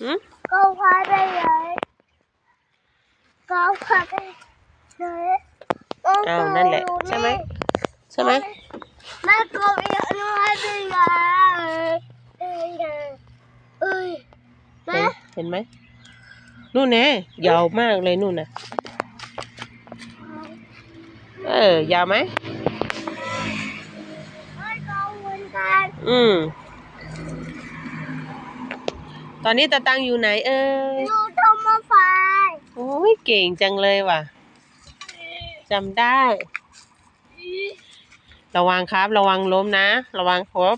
หืมก็พาไปเลยก็พาไปเลยอ้าวนั่นแหละใช่ไหมใช่ไหมแม่ก็อยากนอนไปเลยเอ้ยเอ้ยเห็แม่นเห็นไหมนู่นแน่ยาวมากเลยนู่นน่ะเออยาวไหมไม่ก็เหมือนกันอืม ตอนนี้ตาตังอยู่ไหนเอ้ยดูธรรมไฟโอ้ยเก่งจังเลยว่ะจำได้ ระวังครับ ระวังล้มนะ ระวังครบ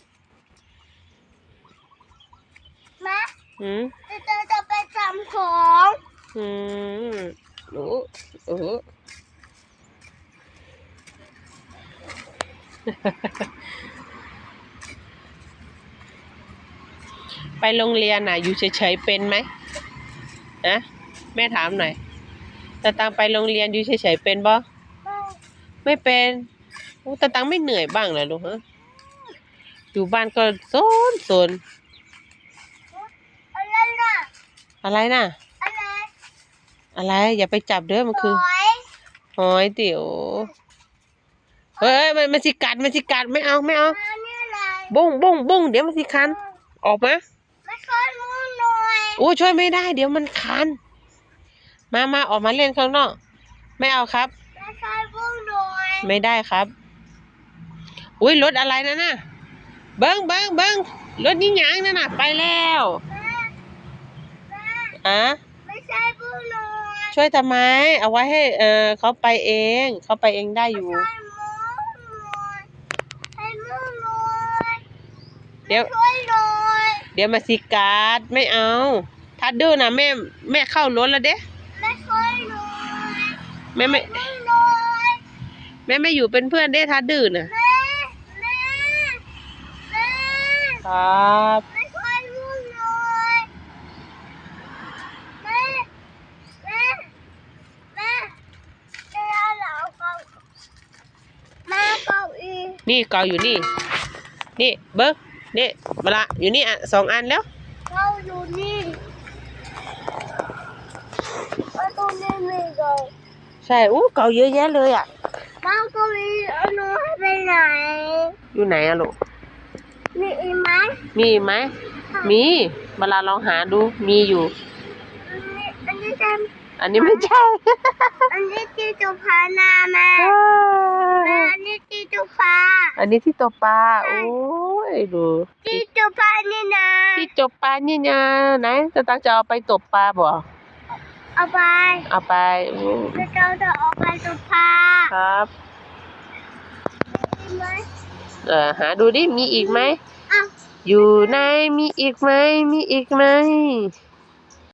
แม่อืมจะจะไปทำของอืมหนูเอ ไปโรงเรียนน่ะ อยู่เฉยๆเป็นไหมนะแม่ถามหน่อยตาตังไปโรงเรียนอยู่เฉยๆเป็นบ่แม่ไม่เป็นโอ้ตาตังไม่เหนื่อยบ้างเหรอลูกฮะอยู่บ้านก็โซนโซนอะไรน่ะอะไรน่ะอะไรอะไรอย่าไปจับเด้อมันคือหอยหอยเตี๋ยวเฮ้ยมันมันสิกัดมันสิกัดไม่เอาไม่เอามาเนี่ยอะไรบุ้งบุ้งบุ้งเดี๋ยวมันสิคันออกมาไม่ค่อยรู้หน่ อยโอ้ช่วยไม่ได้เดี๋ยวมันคัน มามาออกมาเล่นข้างนอก ไม่เอาครับไม่ค่อยรู้หน่อยไม่ได้ครับ อุ้ยรถอะไรนั่นน่ะ เบิ้งเบิ้งเบิ้งรถนี่หยังนั่นน่ะ ไปแล้วแม่แม่อะไม่ใช่รู้หน่อยช่วยทำไม เอาไว้ให้ เออเขาไปเอง เขาไปเองได้อยู่ให้มูหน่อยให้มูหน่อยเดี๋ยว ช่วยหน่อย เดี๋ยวมาสิการ์ดไม่เอาถ้าดื้อนะแม่แม่เข้ารถแล้วเด้ไม่ค่อยหน่อยแม่ไม่ไม่หน่อยแม่ไม่อยู่เป็นเพื่อนเด้ถ้าดื้อน่ะแม่แม่แม่ครับไม่ค่อยรู้หน่อยแม่แม่แม่เดี๋ยวเราก็แม่เก้าอี้นี่เกาอยู่นี่ นี่เบิ้ง นี่มาละอยู่นี่อะสองอันแล้วเราอยู่นี่แล้วตรงนี้มีเกาใช่อู้เกาเยอะแยะเลยอะบ้านเก็มีเอาหนูให้ไปไหน อยู่ไหนอะลูกมีอีกไหมมีอีกไหมมีเวลาลองหาดูมีอยู่ อันนี้อันนี้จะอันนี้ไม่ใช่ อันนี้จีจุพานาแม่แม่อันนี้จีจุพาอันนี้ที่ตัวปลาโอ้ ยดูจีจุพานี่นะที่จบปลานี่นะไหนจะตั้งจะเอาไปตบปลาบ่เอาไปเอาไปโอ้จะเราจะออกไปจุพาครับมีไหมเออหาดูดิมีอีกไหม อ้าว อยู่ไหนมีอีกไหมมีอีกไหม